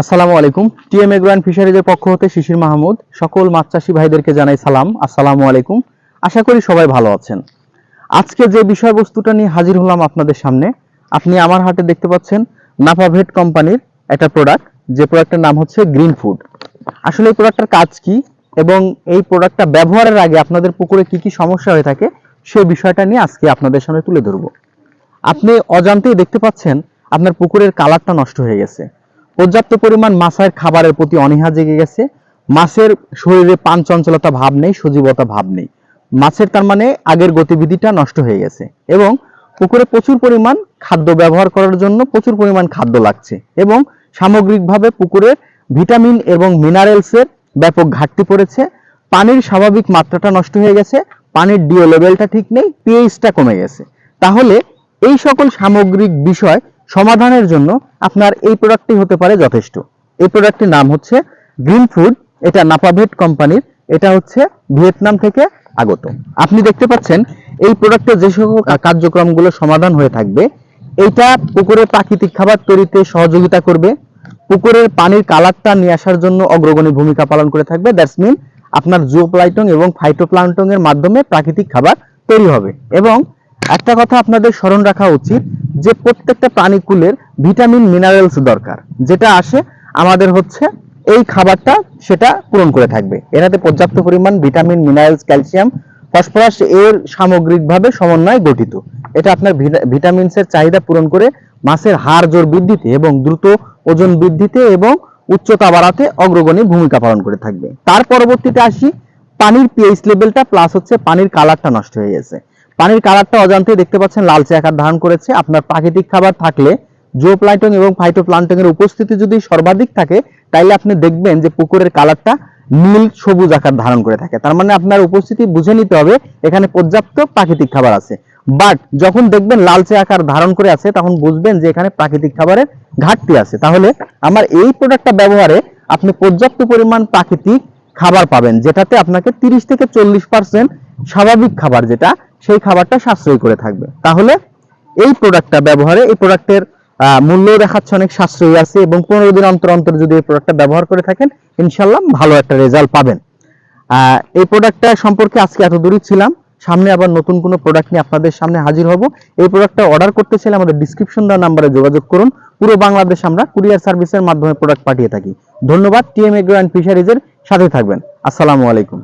আসসালামু আলাইকুম। TM agro ফিশারিজের পক্ষ হতে শিশির মাহমুদ, সকল মাছ চাষী ভাইদেরকে জানাই সালাম। আসসালামু আলাইকুম। আশা করি সবাই ভালো আছেন। আজকে যে বিষয়বস্তুটা নিয়ে হাজির হলাম আপনাদের সামনে, আপনি আমার হাতে দেখতে পাচ্ছেন নাফাভেট কোম্পানির একটা প্রোডাক্ট যে প্রোডাক্টের নাম হচ্ছে গ্রিন ফুড। আসলে এই প্রোডাক্টটার কাজ কি এবং এই প্রোডাক্টটা ব্যবহারের আগে আপনাদের পুকুরে কি কি সমস্যা হয়ে থাকে সেই বিষয়টা নিয়ে আজকে আপনাদের সামনে তুলে ধরবো। আপনি অজান্তেই দেখতে পাচ্ছেন, আপনার পুকুরের কালারটা নষ্ট হয়ে গেছে। পর্যাপ্ত পরিমাণ মাছের খাবারের প্রতি অনীহা জেগে গেছে। মাছের শরীরে পান চঞ্চলতা ভাব নেই, সজীবতা ভাব নেই। মাছের তার মানে আগের গতিবিধিটা নষ্ট হয়ে গেছে এবং পুকুরে প্রচুর পরিমাণ খাদ্য ব্যবহার করার জন্য প্রচুর পরিমাণ খাদ্য লাগছে এবং সামগ্রিকভাবে পুকুরের ভিটামিন এবং মিনারেলসের ব্যাপক ঘাটতি পড়েছে। পানির স্বাভাবিক মাত্রাটা নষ্ট হয়ে গেছে, পানির ডিও লেভেলটা ঠিক নেই পিএইচটা কমে গেছে। তাহলে এই সকল সামগ্রিক বিষয় সমাধানের জন্য আপনার এই প্রোডাক্টটি হতে পারে যথেষ্ট। এই প্রোডাক্টটির নাম হচ্ছে গ্রিন ফুড এটা নাপাভেট কোম্পানির এটা হচ্ছে ভিয়েতনাম থেকে আগত। আপনি দেখতে পাচ্ছেন, এই প্রোডাক্টের যে সকল কার্যক্রমগুলো সমাধান হয়ে থাকবে, এইটা পুকুরের প্রাকৃতিক খাবার তৈরিতে সহযোগিতা করবে, পুকুরের পানির কালারটা নিয়ে আসার জন্য অগ্রগণী ভূমিকা পালন করে থাকবে। দ্যাটস মিন আপনার জুওপ্লাইটং এবং ফাইটোপ্লান্টং মাধ্যমে প্রাকৃতিক খাবার তৈরি হবে। এবং একটা কথা আপনাদের স্মরণ রাখা উচিত যে প্রত্যেকটা প্রাণীকুলের ভিটামিন, মিনারেলস দরকার। যেটা আসে, আমাদের হচ্ছে এই খাবারটা সেটা পূরণ করে থাকবে। এটাতে পর্যাপ্ত পরিমাণ ভিটামিন, মিনারেলস, ক্যালসিয়াম, ফসফরাস এর সামগ্রিকভাবে সমন্বয়ে গঠিত। এটা আপনার ভিটামিনসের চাহিদা পূরণ করে মাছের হার জোর বৃদ্ধিতে এবং দ্রুত ওজন বৃদ্ধিতে এবং উচ্চতা বাড়াতে অগ্রগণী ভূমিকা পালন করে থাকবে। তার পরবর্তীতে আসি, পানির পিএইচ লেভেলটা প্লাস হচ্ছে পানির কালারটা নষ্ট হয়ে গেছে। পানির কালারটা অজান্তে দেখতে পাচ্ছেন লালচে আকার ধারণ করেছে। আপনার প্রাকৃতিক খাবার থাকলে জোপ্লাইটন এবং ফাইটোপ্লান্টন এর উপস্থিতি যদি সর্বাধিক থাকে, তাইলে আপনি দেখবেন যে পুকুরের কালারটা নীল সবুজ আকার ধারণ করে থাকে। তার মানে আপনার উপস্থিতি বুঝে নিতে হবে, এখানে পর্যাপ্ত প্রাকৃতিক খাবার আছে। বাট যখন দেখবেন লালচে আকার ধারণ করে আছে, তখন বুঝবেন যে এখানে প্রাকৃতিক খাবারের ঘাটতি আছে। তাহলে আমার এই প্রোডাক্টটা ব্যবহারে আপনি পর্যাপ্ত পরিমাণ প্রাকৃতিক খাবার পাবেন, যেটাতে আপনাকে তিরিশ থেকে চল্লিশ পার্সেন্ট স্বাভাবিক খাবার যেটা, সেই খাবারটা সাশ্রয়ী করে থাকবে। তাহলে এই প্রোডাক্টটা ব্যবহারে, এই প্রোডাক্টের মূল্য দেখাচ্ছে অনেক সাশ্রয়ী আছে এবং পনেরো দিন অন্তর অন্তর যদি এই প্রোডাক্টটা ব্যবহার করে থাকেন ইনশাল্লাহ ভালো একটা রেজাল্ট পাবেন। এই প্রোডাক্টটা সম্পর্কে আজকে এত দূরই ছিলাম, সামনে আবার নতুন কোনো প্রোডাক্ট নিয়ে আপনাদের সামনে হাজির হব। এই প্রোডাক্টটা অর্ডার করতে চাইলে আমাদের ডিসক্রিপশন দেওয়া নাম্বারে যোগাযোগ করুন। পুরো বাংলাদেশ আমরা কুরিয়ার সার্ভিসের মাধ্যমে প্রোডাক্ট পাঠিয়ে থাকি। ধন্যবাদ টিএম এগ্রো অ্যান্ড ফিশারিজের সাথে থাকবেন। আসসালামু আলাইকুম।